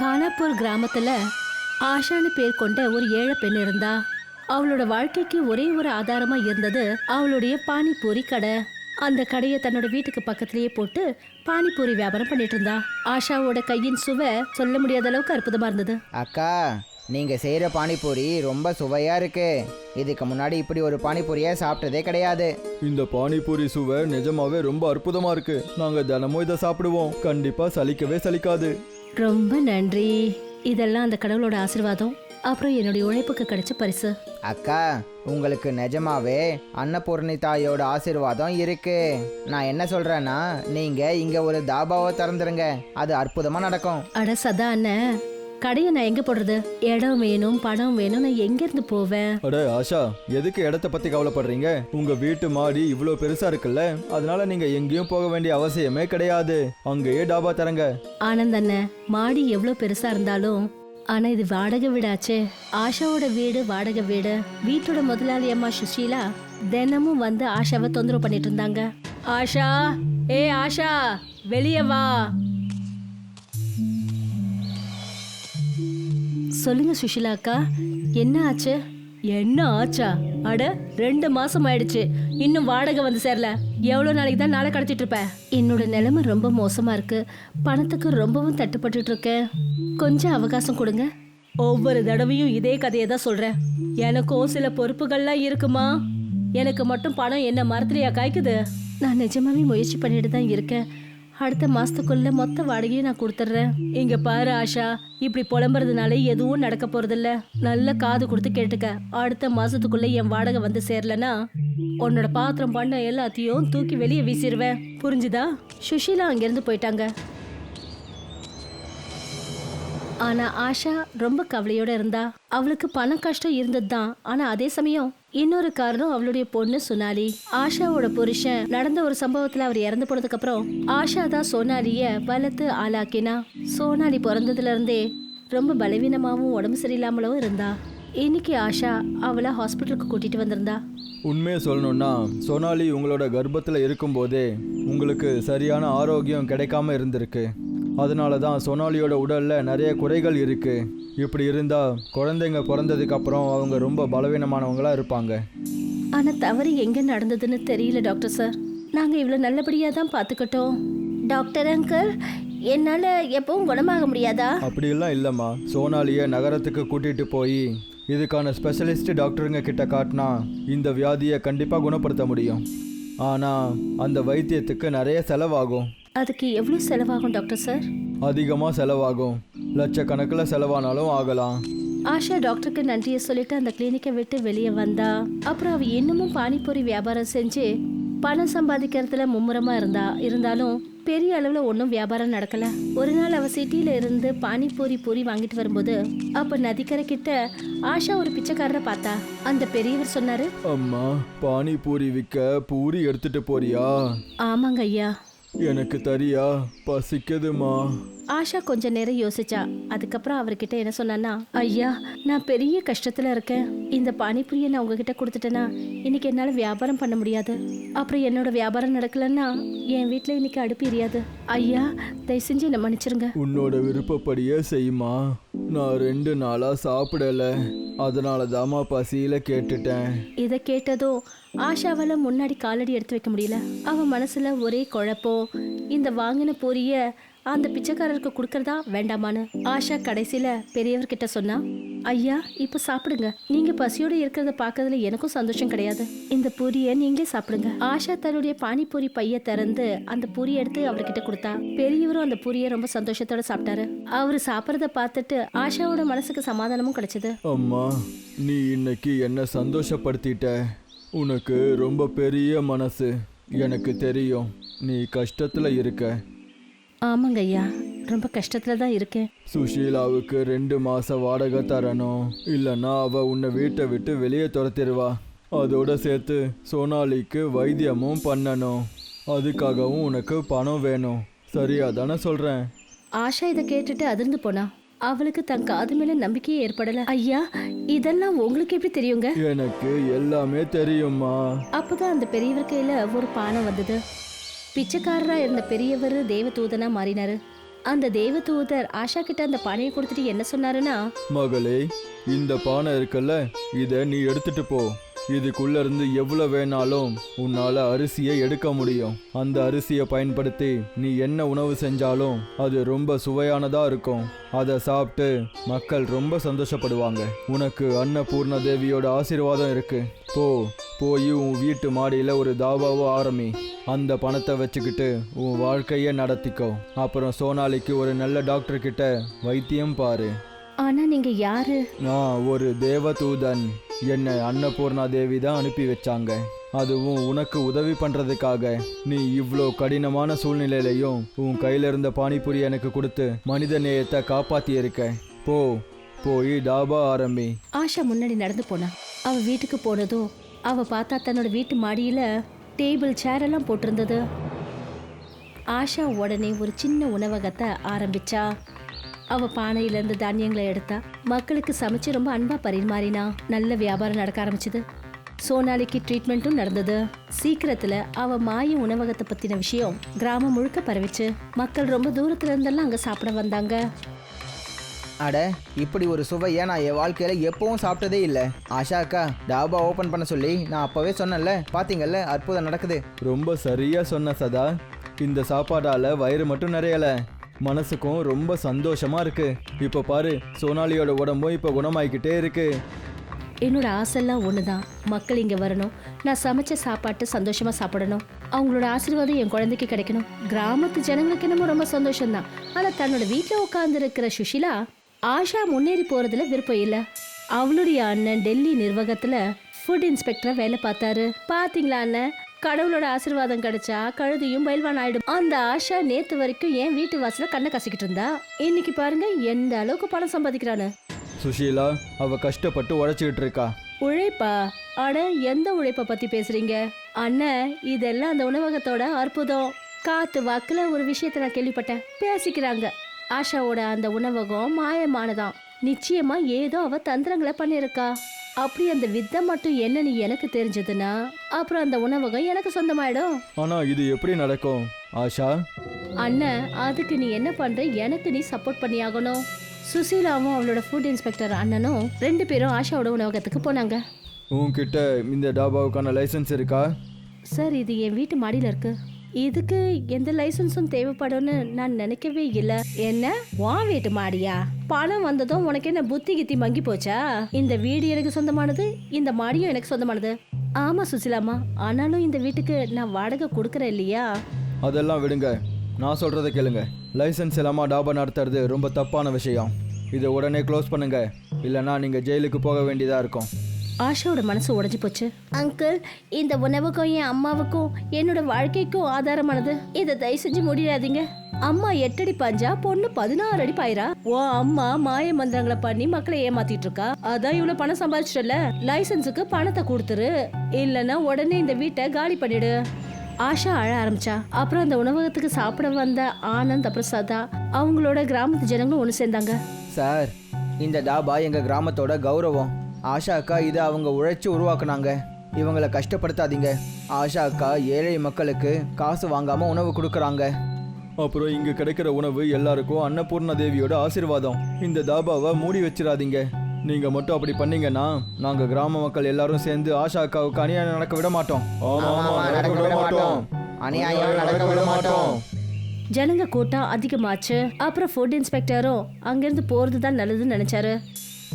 காலாப்பூர் கிராமத்துல ஆஷான்னு பேர் கொண்ட ஒரு ஏழை பெண் இருந்தா. அவளோட வாழ்க்கைக்கு ஒரே ஒரு ஆதாரமா இருந்தது அவளுடைய பானிபூரி கடை. அந்த கடையை தன்னோட வீட்டுக்கு பக்கத்திலேயே போட்டு பானிபூரி வியாபாரம் பண்ணிட்டு இருந்தா. ஆஷாவோட கையின் சுவை சொல்ல முடியாத அளவுக்கு அற்புதமா இருந்தது. அக்கா நீங்கள் செய்கிற பானிபூரி ரொம்ப சுவையாக இருக்கு. இதுக்கு முன்னாடி இப்படி ஒரு பானிபூரியை சாப்பிட்டதே கிடையாது. இந்த பானிபூரி சுவை நிஜமாவே ரொம்ப அற்புதமா இருக்கு. நாங்க தினமும் இதை சாப்பிடுவோம். கண்டிப்பா சலிக்கவே சலிக்காது. ரொம்ப நன்றி. இதெல்லாம் அந்த கடவுளோட ஆசீர்வாதம். அப்புறம் என்னுடைய உழைப்புக்கு கிடைச்ச பரிசு. அக்கா உங்களுக்கு நிஜமாவே அன்னபூர்ணி தாயோட ஆசீர்வாதம் இருக்கு. நான் என்ன சொல்கிறேன்னா நீங்கள் இங்கே ஒரு தாபாவை திறந்துருங்க. அது அற்புதமாக நடக்கும். அட சதா அண்ணன் கடையை நான் எங்க போடுறது? இடம் வேணும் பணம் வேணும் நான் எங்க இருந்து போவேன்? அட ஆஷா எதுக்கு இடத்த பத்தி கவலைப்படுறீங்க? உங்க வீட்டு மாடி இவ்வளோ பெருசா இருக்குல்ல? அதனால நீங்க எங்கேயும் போக வேண்டிய அவசியமே கிடையாது. அங்கேயே டாபா தரங்க. ஆனந்த் அண்ணன் மாடி எவ்வளவு பெருசா இருந்தாலும் ஆனா இது வாடகை வீடாச்சே. ஆஷாவோட வீடு வாடகை வீடு. வீட்டோட முதலாளி அம்மா சுஷீலா தினமும் வந்து ஆஷாவை தொந்தரவு பண்ணிட்டு இருந்தாங்க. ஆஷா ஏ ஆஷா வெளியே வா. சொல்லுங்க சுஷீலா அக்கா. என்ன ஆச்சு? என்ன ஆச்சா? அட ரெண்டு மாசம் ஆயிடுச்சு இன்னும் வாடகை வந்து சேரல. எவ்வளவு நாளைக்கு தான் நாளை கடத்திட்டு இருப்ப? என்னோட நிலைமை ரொம்ப மோசமா இருக்கு. பணத்துக்கு ரொம்பவும் தட்டுப்பட்டுட்டு இருக்கேன் கொஞ்சம் அவகாசம் கொடுங்க. ஒவ்வொரு தடவையும் இதே கதையை தான் சொல்றேன். எனக்கும் சில பொறுப்புகள்லாம் இருக்குமா? எனக்கு மட்டும் பணம் என்ன மரத்துலயா காய்க்குது? நான் நிஜமாவே முயற்சி பண்ணிட்டு தான் இருக்கேன். அடுத்த மாசத்துக்குள்ள மொத்த வாடகையும் நான் கொடுத்துட்றேன். இங்க பாரு ஆஷா. இப்படி புலம்புறதுனால எதுவும் நடக்க போறதில்ல. நல்ல காது கொடுத்து கேட்டுக்க. அடுத்த மாசத்துக்குள்ள என் வாடகை வந்து சேரலனா உன்னோட பாத்திரம் பண்ண எல்லாத்தையும் தூக்கி வெளியே வீசிடுவேன் புரிஞ்சுதா? சுஷீலா அங்கிருந்து போயிட்டாங்க. ஆனா ஆஷா ரொம்ப கவலையோட இருந்தா. அவளுக்கு பண கஷ்டம் இருந்தது தான் ஆனா அதே சமயம் இன்னொரு காரணம் அவளுடைய பொண்ணு சோனாலி ஆஷாவோட புருஷன் நடந்த ஒரு சம்பவத்துல அவர் இறந்து போனதுக்கு அப்புறம் ஆஷா தான் சோனாலிய வளர்த்து ஆளாக்கினா சோனாலி பிறந்ததுல இருந்தே ரொம்ப பலவீனமாவும் உடம்பு சரியில்லாமலும் இருந்தா. இன்னைக்கு ஆஷா அவளை ஹாஸ்பிட்டலுக்கு கூட்டிட்டு வந்திருந்தா. உண்மையை சொல்லணும்னா சோனாலி உங்களோட கர்ப்பத்தில் இருக்கும்போதே உங்களுக்கு சரியான ஆரோக்கியம் கிடைக்காம இருந்திருக்கு. அதனால தான் சோனாலியோட உடலில் நிறைய குறைகள் இருக்கு. இப்படி இருந்தால் குழந்தைங்க பிறந்ததுக்கு அப்புறம் அவங்க ரொம்ப பலவீனமானவங்களா இருப்பாங்க. ஆனா தவறு எங்க நடந்ததுன்னு தெரியல டாக்டர் சார். நாங்க இவ்வளவு நல்லபடியா தான் பாத்துக்கிட்டோம். டாக்டர் அங்கிள் என்னால எப்பவும் குணமாக முடியாதா? அப்படியெல்லாம் இல்லைம்மா. சோனாலியை நகரத்துக்கு கூட்டிகிட்டு போய் இதுக்கான ஸ்பெஷலிஸ்ட் டாக்டருங்க கிட்ட காட்டினா இந்த வியாதியை கண்டிப்பாக குணப்படுத்த முடியும். ஆனால் அந்த வைத்தியத்துக்கு நிறைய செலவாகும். அதுக்கு எவ்வளவு செலவாகும் டாக்டர் சார்? அதிகமாக செலவாகும். லட்சக்கணக்கில் செலவானாலும் ஆகலாம். ஆஷா டாக்டருக்கு நன்றியை சொல்லிட்டு அந்த கிளினிக்கை விட்டு வெளியே வந்தா. அப்புறம் அவ இன்னமும் பானிபூரி வியாபாரம் செஞ்சு பணம் சம்பாதிக்கிறதுல மும்முரமா இருந்தா. இருந்தாலும் பெரிய அளவுல ஒன்றும் வியாபாரம் நடக்கல. ஒரு நாள் அவ சிட்டில இருந்து பானிபூரி பூரி வாங்கிட்டு வரும்போது அப்ப நதிக்கரை கிட்ட ஆஷா ஒரு பிச்சைக்காரரை பார்த்தா. அந்த பெரியவர் சொன்னாரு அம்மா பானிபூரி விற்க பூரி எடுத்துட்டு போறியா? ஆமாங்க ஐயா. எனக்கு தரியா பசிக்குதுமா. ஆஷா கொஞ்ச நேரம் யோசிச்சா. அதுக்கப்புறம் அவர்கிட்ட என்ன சொன்னான்னா ஐயா நான் பெரிய கஷ்டத்துல இருக்கேன். இந்த பானிபூரியை நான் உங்ககிட்ட கொடுத்துட்டேன்னா இன்னைக்கு என்னால வியாபாரம் பண்ண முடியாது. அப்புறம் என்னோட வியாபாரம் நடக்கலன்னா என் வீட்ல இன்னைக்கு அடுப்பு எரியாது. ஐயா தயவு செஞ்சு என்ன மன்னிச்சிருங்க. உன்னோட விருப்பப்படியே செய்யுமா. நான் ரெண்டு நாளா சாப்பிடல. அதனால தாம்மா பசியில கேட்டுட்டேன். இதை கேட்டதும் ஆஷாவால முன்னாடி காலடி எடுத்து வைக்க முடியல. அவ மனசுல ஒரே குழப்பம். இந்த வாங்கின பொரிய அந்த பிச்சைக்காரருக்கு கொடுக்கறதா வேண்டாமான்னு ஆஷா கடைசியில பெரியவர்கிட்ட சொன்னா ஐயா இப்ப சாப்பிடுங்க. நீங்க பசியோட இருக்கிறத பாக்குறதுல எனக்கும் சந்தோஷம் கிடையாது. இந்த பூரிய நீங்களே சாப்பிடுங்க. ஆஷா தன்னுடைய பானிபூரி பைய திறந்து அந்த பூரி எடுத்து அவர்கிட்ட கொடுத்தா பெரியவரும் அந்த பூரிய ரொம்ப சந்தோஷத்தோட சாப்பிட்டாரு. அவரு சாப்பிட்றத பார்த்துட்டு ஆஷாவோட மனசுக்கு சமாதானமும் கிடைச்சது. அம்மா நீ இன்னைக்கு என்ன சந்தோஷப்படுத்திட்ட. உனக்கு ரொம்ப பெரிய மனசு. எனக்கு தெரியும் நீ கஷ்டத்துல இருக்க. ஆமாங்க ஐயா. ரொம்ப கஷ்டத்துல தான் இருக்கேன். சுஷீலாவுக்கு ரெண்டு மாச வாடகை தரணும். இல்லைன்னா அவ உன்னை வீட்டை விட்டு வெளியே துரத்திடுவா. அதோட சேர்த்து சோனாலிக்கு வைத்தியமும் பண்ணணும். அதுக்காகவும் உனக்கு பணம் வேணும். சரியா தானே சொல்றேன்? ஆஷா இதை கேட்டுட்டு அதிர்ந்து போனா. அவளுக்கு தன் காது மேல நம்பிக்கையே ஏற்படல. ஐயா இதெல்லாம் உங்களுக்கு எப்படி தெரியுங்க? எனக்கு எல்லாமே தெரியுமா அப்பதான் அந்த பெரியவர் கையில ஒரு பானை வந்தது. பிச்சைக்காரராக இருந்த பெரியவர் தேவதூதனாக மாறினாரு. அந்த தேவதூதர் ஆஷா கிட்ட அந்த பானையை கொடுத்துட்டு என்ன சொன்னாருன்னா மகளே இந்த பானை இருக்குல்ல இதை நீ எடுத்துட்டு போ. இதுக்குள்ள இருந்து எவ்வளவு வேணாலும் உன்னால அரிசியை எடுக்க முடியும். அந்த அரிசியை பயன்படுத்தி நீ என்ன உணவு செஞ்சாலும் அது ரொம்ப சுவையானதா இருக்கும். அதை சாப்பிட்டு மக்கள் ரொம்ப சந்தோஷப்படுவாங்க. உனக்கு அன்னபூர்ண தேவியோட ஆசீர்வாதம் இருக்கு. போ போய் உன் வீட்டு மாடியில் ஒரு தாபாவோ ஆரம்பி அந்த பணத்தை வச்சுக்கிட்டு உன் வாழ்க்கையை நடத்திக்கோ. அப்புறம் சோனாலிக்கு ஒரு நல்ல டாக்டர் கிட்ட வைத்தியம் பாரு. ஆனா நீங்க யாரு? நான் ஒரு தேவதூதன். என்னை அன்னபூர்ணா தேவி தான் அனுப்பி வச்சாங்க. அதுவும் உனக்கு உதவி பண்றதுக்காக. நீ இவ்வளோ கடினமான சூழ்நிலையிலையும் உன் கையில இருந்த பானிபூரி எனக்கு கொடுத்து மனித நேயத்தை காப்பாத்தி இருக்க. போ போய் டாபா ஆரம்பி. ஆஷா முன்னாடி நடந்து போனா. அவ வீட்டுக்கு போனதும் அவள் பார்த்தா தன்னோட வீட்டு மாடியில் டேபிள் சேர் எல்லாம் போட்டிருந்தது. ஆஷா உடனே ஒரு சின்ன உணவகத்தை ஆரம்பிச்சா. அவள் பானையிலேருந்து தானியங்களை எடுத்தா. மக்களுக்கு சமைச்சு ரொம்ப அன்பாக பரிமாறினா. நல்ல வியாபாரம் நடக்க ஆரம்பிச்சது. சோனாலிக்கு ட்ரீட்மெண்ட்டும் நடந்தது. சீக்கிரத்தில் அவள் மாய உணவகத்தை பற்றின விஷயம் கிராமம் முழுக்க பரவிச்சு. மக்கள் ரொம்ப தூரத்துல இருந்தெல்லாம் சாப்பிட வந்தாங்க. அட இப்படி ஒரு சுவையை நான் என் வாழ்க்கையில் எப்பவும் சாப்பிட்டதே இல்லை. ஆஷா அக்கா டாபா ஓப்பன் பண்ண சொல்லி நான் அப்போவே சொன்னேன்ல பார்த்தீங்கல்ல அற்புதம் நடக்குது. ரொம்ப சரியா சொன்ன சதா. இந்த சாப்பாடால வயிறு மட்டும் நிறையல. மனசுக்கும் ரொம்ப சந்தோஷமா இருக்கு. இப்போ பாரு சோனாலியோட உடம்பும் இப்போ குணமாயிக்கிட்டே இருக்கு. என்னோட ஆசைலாம் ஒண்ணுதான். மக்கள் இங்க வரணும். நான் சமைச்ச சாப்பாட்டு சந்தோஷமா சாப்பிடணும். அவங்களோட ஆசீர்வாதம் என் குழந்தைக்கு கிடைக்கணும். கிராமத்து ஜனங்களுக்கு என்னமோ ரொம்ப சந்தோஷம்தான். ஆனா தன்னோட வீட்டுல உட்கார்ந்து இருக்கிற சுஷிலா ஆஷா முன்னேறி போறதுல விருப்பம் இல்ல. அவளுடைய அண்ணன் டெல்லி நிர்வாகத்துல ஃபுட் இன்ஸ்பெக்டரா வேலை பார்த்தாரு. பாத்தீங்களா அண்ணன் கடவுளோட ஆசீர்வாதம் கிடைச்சா கழுதியும் பயில்வான் ஆயிடும். அந்த ஆஷா நேத்து வரைக்கும் என் வீட்டு வாசல கண்ணை கசிக்கிட்டு இருந்தா. இன்னைக்கு பாருங்க எந்த அளவுக்கு பணம் சம்பாதிக்கிறான்னு. சுஷீலா அவ கஷ்டப்பட்டு உழைச்சிக்கிட்டு இருக்கா. உழைப்பா? அட எந்த உழைப்ப பத்தி பேசுறீங்க? அண்ணன் இதெல்லாம் அந்த உணவகத்தோட அற்புதம். காத்து வாக்குல ஒரு விஷயத்த நான் கேள்விப்பட்டேன். பேசிக்கிறாங்க. ஆஷாவோட அந்த உணவகம் மாயமானதாம். நிச்சயமா ஏதோ அவ தந்திரங்களை பண்ணிருக்கா. அப்படி அந்த வித்தை மட்டும் என்னன்னு எனக்கு தெரிஞ்சதுன்னா அப்புறம் அந்த உணவகம் எனக்கு சொந்தமாயிடும். ஆனா இது எப்படி நடக்கும் ஆஷா? அண்ணன் அதுக்கு நீ என்ன பண்ற? எனக்கு நீ சப்போர்ட் பண்ணியாகணும். சுசீலாவும் அவளோட ஃபுட் இன்ஸ்பெக்டர் அண்ணனும் ரெண்டு பேரும் ஆஷாவோட உணவகத்துக்கு போனாங்க. உன்கிட்ட இந்த டாபாவுக்கான லைசென்ஸ் இருக்கா? சார் இது என் வீட்டு மாடியில இருக்கு. இதுக்கு எந்த லைசன்ஸும் தேவைப்படும்னு நான் நினைக்கவே இல்ல. என்ன? வா வீட்டு மாடியா? பணம் வந்ததும் உனக்கு என்ன புத்தி கித்தி மங்கி போச்சா? இந்த வீடு எனக்கு சொந்தமானது இந்த மாடியும் எனக்கு சொந்தமானது. ஆமா சுசிலாமா ஆனாலும் இந்த வீட்டுக்கு நான் வாடகை கொடுக்கறேன் இல்லையா? அதெல்லாம் விடுங்க. நான் சொல்றதை கேளுங்க. லைசென்ஸ் இல்லாம டாபா நடத்துறது ரொம்ப தப்பான விஷயம். இதை உடனே க்ளோஸ் பண்ணுங்க. இல்லைன்னா நீங்க ஜெயிலுக்கு போக வேண்டியதா இருக்கும். ஆஷாவோட மனசு உடைஞ்சு போச்சு. அங்கிள் இந்த உணவுக்கும் என் அம்மாவுக்கும் என்னோட வாழ்க்கைக்கும் ஆதாரமானது. இதை தயவு செஞ்சு முடியாதீங்க அம்மா எட்டடி பஞ்சா பொண்ணு பதினாறு அடி பாயிரா? ஓ அம்மா மாய மந்திரங்களை பண்ணி மக்களை ஏமாத்திட்டு இருக்கா அதான் இவ்வளவு பணம் சம்பாதிச்சிட்டல லைசன்ஸுக்கு பணத்தை கொடுத்துரு. இல்லைன்னா உடனே இந்த வீட்டை காலி பண்ணிடு. ஆஷா அழ ஆரம்பிச்சா. அப்புறம் அந்த உணவகத்துக்கு சாப்பிட வந்த ஆனந்த் அப்புறம் சதா. அவங்களோட கிராமத்து ஜனங்களும் ஒன்று சேர்ந்தாங்க. சார் இந்த டாபா எங்கள் கிராமத்தோட கௌரவம். ஆஷா அக்கா இதை அவங்க உழைச்சி உருவாக்குனாங்க. இவங்களை கஷ்டப்படுத்தாதீங்க. ஆஷா அக்கா ஏழை மக்களுக்கு காசு வாங்காமல் உணவு கொடுக்குறாங்க. அப்புறம் இங்க கிடைக்கிற உணவு எல்லாருக்கும் அன்னபூர்ணா தேவியோட ஆசீர்வாதம். இந்த தாபாவை மூடி வச்சிடாதீங்க. நீங்க மட்டும் அப்படி பண்ணீங்கன்னா நாங்க கிராம மக்கள் எல்லாரும் சேர்ந்து ஆஷா அக்காவுக்கு அநியாயம் நடக்க விட மாட்டோம். நடக்க விட மாட்டோம். அநியாயம் நடக்க விட மாட்டோம். ஜனங்க கூட்டம் அதிகமாச்சு. அப்புறம் ஃபுட் இன்ஸ்பெக்டரும் அங்கிருந்து போறது தான் நல்லதுன்னு நினைச்சாரு.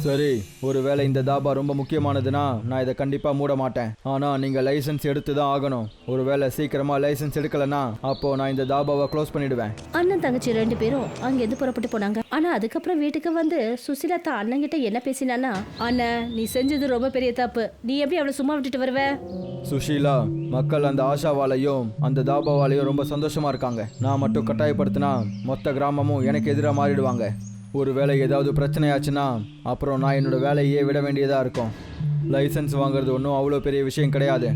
சரி ஒருவேளை இந்த தாபா ரொம்ப முக்கியமானதுன்னா நான் இதை கண்டிப்பா மூட மாட்டேன். ஆனா நீங்க லைசென்ஸ் எடுத்து தான் ஆகணும். ஒருவேளை சீக்கிரமா லைசென்ஸ் எடுக்கலனா அப்போ நான் இந்த தாபாவை க்ளோஸ் பண்ணிடுவேன். அண்ணன் தங்கச்சி ரெண்டு பேரும் அங்கேருந்து புறப்பட்டு போனாங்க. ஆனா அதுக்கப்புறம் வீட்டுக்கு வந்து சுசிலா தான் அண்ணன் கிட்ட என்ன பேசினானா அண்ணன் நீ செஞ்சது ரொம்ப பெரிய தப்பு. நீ எப்படி அவளை சும்மா விட்டுட்டு வருவ? சுஷீலா மக்கள் அந்த ஆஷாவாலையும் அந்த தாபாவாலையும் ரொம்ப சந்தோஷமா இருக்காங்க. நான் மட்டும் கட்டாயப்படுத்தினா மொத்த கிராமமும் எனக்கு எதிராக மாறிடுவாங்க. ஒரு வேலை ஏதாவது பிரச்சனையாச்சுன்னா அப்புறம் நான் என்னோட வேலையே விட வேண்டியதாக இருக்கும். லைசென்ஸ் வாங்குறது ஒன்றும் அவ்வளோ பெரிய விஷயம் கிடையாது.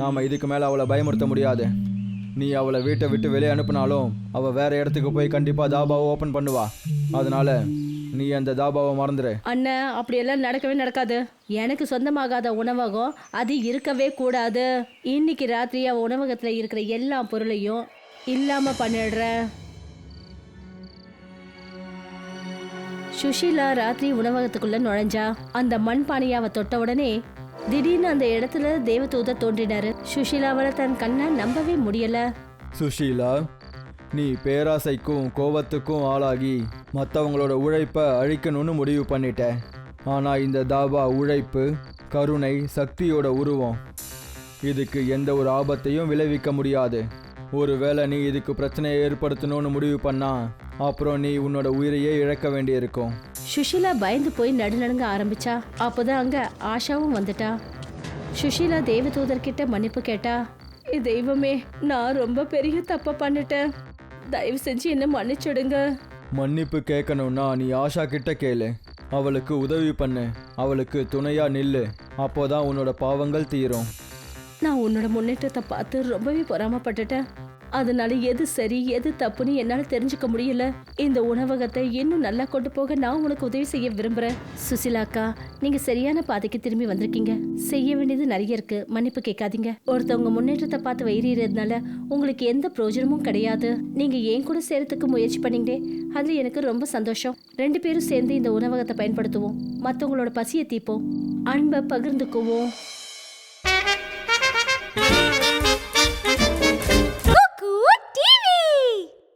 நாம் இதுக்கு மேலே அவளை பயமுறுத்த முடியாது. நீ அவளை வீட்டை விட்டு வெளியே அனுப்புனாலும் அவள் வேற இடத்துக்கு போய் கண்டிப்பாக தாபாவை ஓப்பன் பண்ணுவா. அதனால நீ அந்த தாபாவை மறந்துடு அண்ணன் அப்படியெல்லாம் நடக்கவே நடக்காது. எனக்கு சொந்தமாகாத உணவகம் அது இருக்கவே கூடாது. இன்னைக்கு ராத்திரி அவள் உணவகத்தில் இருக்கிற எல்லா பொருளையும் இல்லாமல் பண்ணிடுறேன். சுஷீலா ராத்திரி உணவகத்துக்குள்ள நுழைஞ்சா அந்த மண் பானையாவை தொட்ட உடனே திடீர்னு அந்த இடத்துல தேவதூதர் தோன்றினாரு. சுஷீலாவால தன் கண்ணை நம்பவே முடியல. சுஷீலா நீ பேராசைக்கும் கோவத்துக்கும் ஆளாகி மற்றவங்களோட உழைப்பை அழிக்கணும்னு முடிவு பண்ணிட்ட. ஆனால் இந்த தாபா உழைப்பு கருணை சக்தியோட உருவம். இதுக்கு எந்த ஒரு ஆபத்தையும் விளைவிக்க முடியாது. ஒருவேளை நீ இதுக்கு பிரச்சனையை ஏற்படுத்தணும்னு முடிவு பண்ணா அப்புறம் நீ உன்னோட உயிரையே இழக்க வேண்டியிருக்கும். சுஷீலா பயந்து போய் நடுநடுங்க ஆரம்பிச்சா. அப்போதான் அங்க ஆஷாவும் வந்துட்டா. சுஷீலா தேவதூதர் கிட்ட மன்னிப்பு கேட்டா "ஏ தெய்வமே நான் ரொம்ப பெரிய தப்ப பண்ணிட்டேன். தயவு செஞ்சு என்ன மன்னிச்சுடுங்க. மன்னிப்பு கேட்கணும்னா நீ ஆஷா கிட்ட கேளு. அவளுக்கு உதவி பண்ணு. அவளுக்கு துணையா நில்லு. அப்போதான் உன்னோட பாவங்கள் தீரும். நான் உன்னோட முன்னேற்றத்தை பார்த்து ரொம்பவே பொறாமப்பட்டுட்டேன். அதனால எது சரி எது தப்புன்னு என்னால தெரிஞ்சுக்க முடியல. இந்த உணவகத்தை இன்னும் நல்லா கொண்டு போக நான் உனக்கு உதவி செய்ய விரும்புறேன். சுசிலாக்கா நீங்க சரியான பாதைக்கு திரும்பி வந்திருக்கீங்க. செய்ய வேண்டியது நிறைய இருக்கு. மன்னிப்பு கேட்காதீங்க. ஒருத்தவங்க முன்னேற்றத்தை பார்த்து வயிறதுனால உங்களுக்கு எந்த பிரயோஜனமும் கிடையாது. நீங்க ஏன் கூட சேரத்துக்கு முயற்சி பண்ணீங்களே அதுல எனக்கு ரொம்ப சந்தோஷம். ரெண்டு பேரும் சேர்ந்து இந்த உணவகத்தை பயன்படுத்துவோம். மத்தவங்களோட பசியை தீப்போம் அன்பை பகிர்ந்துக்குவோம்.